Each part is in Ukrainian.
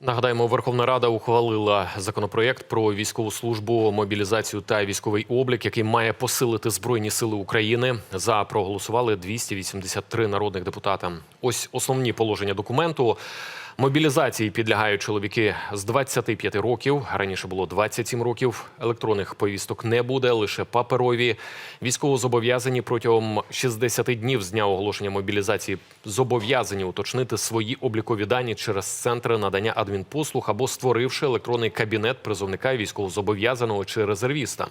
Нагадаємо, Верховна Рада ухвалила законопроєкт про військову службу, мобілізацію та військовий облік, який має посилити збройні сили України. За проголосували 283 народних депутата. Ось основні положення документу. Мобілізації підлягають чоловіки з 25 років. Раніше було 27 років. Електронних повісток не буде, лише паперові. Військовозобов'язані протягом 60 днів з дня оголошення мобілізації зобов'язані уточнити свої облікові дані через центри надання адмінпослуг або створивши електронний кабінет призовника військовозобов'язаного чи резервіста.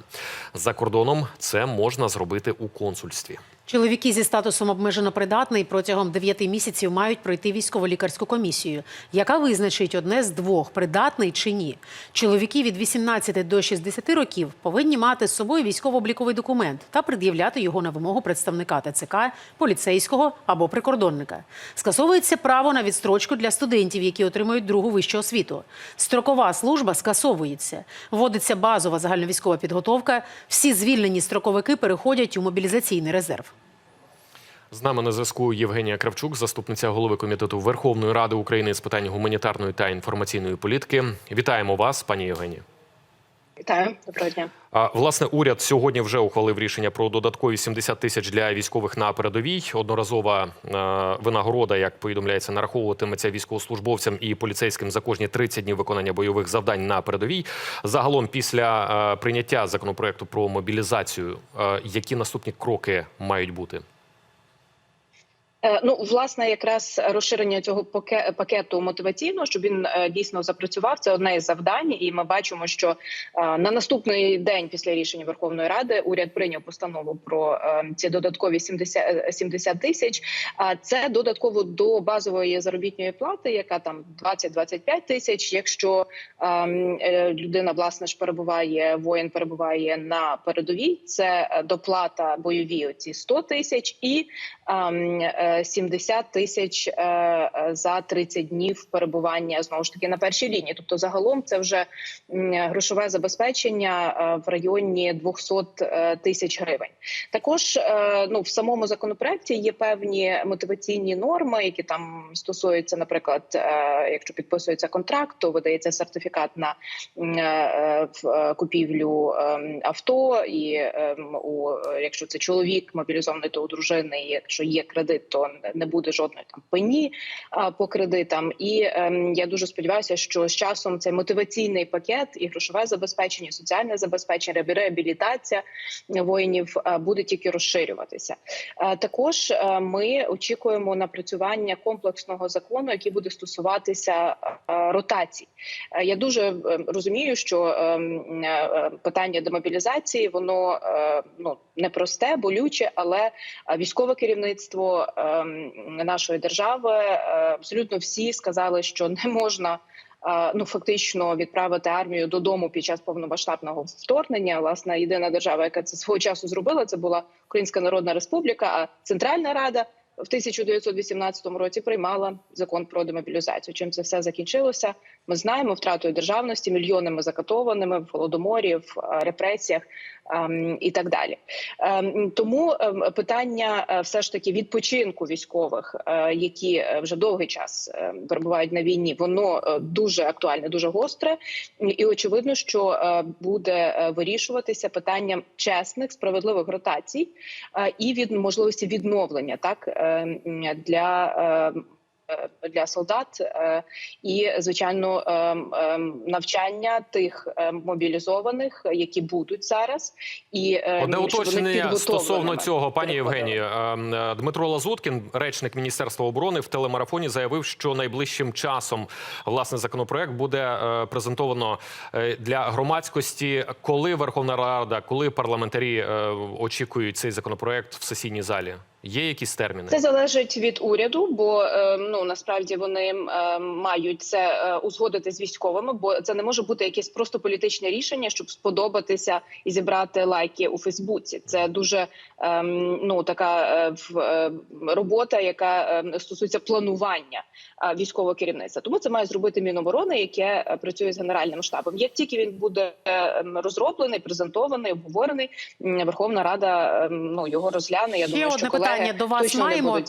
За кордоном це можна зробити у консульстві. Чоловіки зі статусом обмежено придатний протягом 9 місяців мають пройти військово-лікарську комісію, яка визначить одне з двох придатний чи ні. Чоловіки від 18 до 60 років повинні мати з собою військово-обліковий документ та пред'являти його на вимогу представника ТЦК, поліцейського або прикордонника. Скасовується право на відстрочку для студентів, які отримують другу вищу освіту. Строкова служба скасовується. Вводиться базова загальновійськова підготовка. Всі звільнені строковики переходять у мобілізаційний резерв. З нами на зв'язку Євгенія Кравчук, заступниця голови комітету Верховної Ради України з питань гуманітарної та інформаційної політики. Вітаємо вас, пані Євгенія. Вітаю, доброго дня. Власне, уряд сьогодні вже ухвалив рішення про додаткові 70 тисяч для військових на передовій. Одноразова винагорода, як повідомляється, нараховуватиметься військовослужбовцям і поліцейським за кожні 30 днів виконання бойових завдань на передовій. Загалом, після прийняття законопроекту про мобілізацію, які наступні кроки мають бути? Е, Ну, власне, якраз розширення цього паке- пакету мотиваційного, щоб він е, дійсно запрацював. Це одне із завдань, і ми бачимо, що е, на наступний день після рішення Верховної Ради уряд прийняв постанову про ці додаткові 70, е, 70 тисяч. А це додатково до базової заробітної плати, яка там 20-25 тисяч. Якщо ем, людина власне ж перебуває, воїн перебуває на передовій, це доплата бойові оці 100 тисяч і ем, 70 тисяч е, е, за 30 днів перебування знову ж таки на першій лінії. Тобто, загалом це вже грошове забезпечення е, в районі 200 е, тисяч гривень. Також ну в самому законопроекті є певні мотиваційні норми, які там стосуються, наприклад, якщо підписується контракт, то видається сертифікат на купівлю ем, авто, і ем, у якщо це чоловік мобілізований, то у дружини, якщо є кредит, то не буде жодної там пені по кредитам. І ем, я дуже сподіваюся, що з часом цей мотиваційний пакет і грошове забезпечення, і соціальне забезпечення, реабілітація воїнів буде тільки розширюватися. А, також а, ми очікуємо напрацювання комплексного закону, який буде стосуватися ротацій. Е, Я дуже е, розумію, що ем, е, питання демобілізації воно е, ну непросте, болюче, але е, військове керівництво ем, нашої держави е, абсолютно всі сказали, що не можна. е, Ну, фактично відправити армію додому під час повномасштабного вторгнення. Власне, єдина держава, яка це свого часу зробила, це була Українська Народна Республіка. А Центральна Рада в 1918 році приймала закон про демобілізацію. Чим це все закінчилося? Ми знаємо втратою державності, мільйонами закатованими в голодоморі, в е, репресіях ем, і так далі. Ем, тому ем, питання е, все ж таки відпочинку військових, е, які е, вже довгий час перебувають на війні, воно дуже актуальне, дуже гостре, і очевидно, що буде вирішуватися питанням чесних справедливих ротацій і від можливості відновлення так для. Е, Для солдат е, і звичайно е, е, навчання тих е, мобілізованих, які будуть зараз, і Одне уточнення стосовно цього, пані. Ем, е, Дмитро Лазуткін, речник Міністерства оборони, в телемарафоні заявив, що найближчим часом власне законопроект буде презентовано для громадськості. Коли Верховна Рада, коли парламентарі очікують цей законопроект в сесійній залі? Є якісь терміни? Це залежить від уряду, бо е, ну насправді вони е, мають це е, узгодити з військовими, бо це не може бути якесь просто політичне рішення, щоб сподобатися і зібрати лайки у Фейсбуці. Це дуже е, ну така в- робота, яка е, стосується планування військового керівництва. Тому це має зробити Міноборони, яке працює з генеральним штабом. Як тільки він буде е, розроблений, презентований, обговорений, Верховна Рада ну його розгляне. Я Ще думаю, що колеги питання до вас маємо.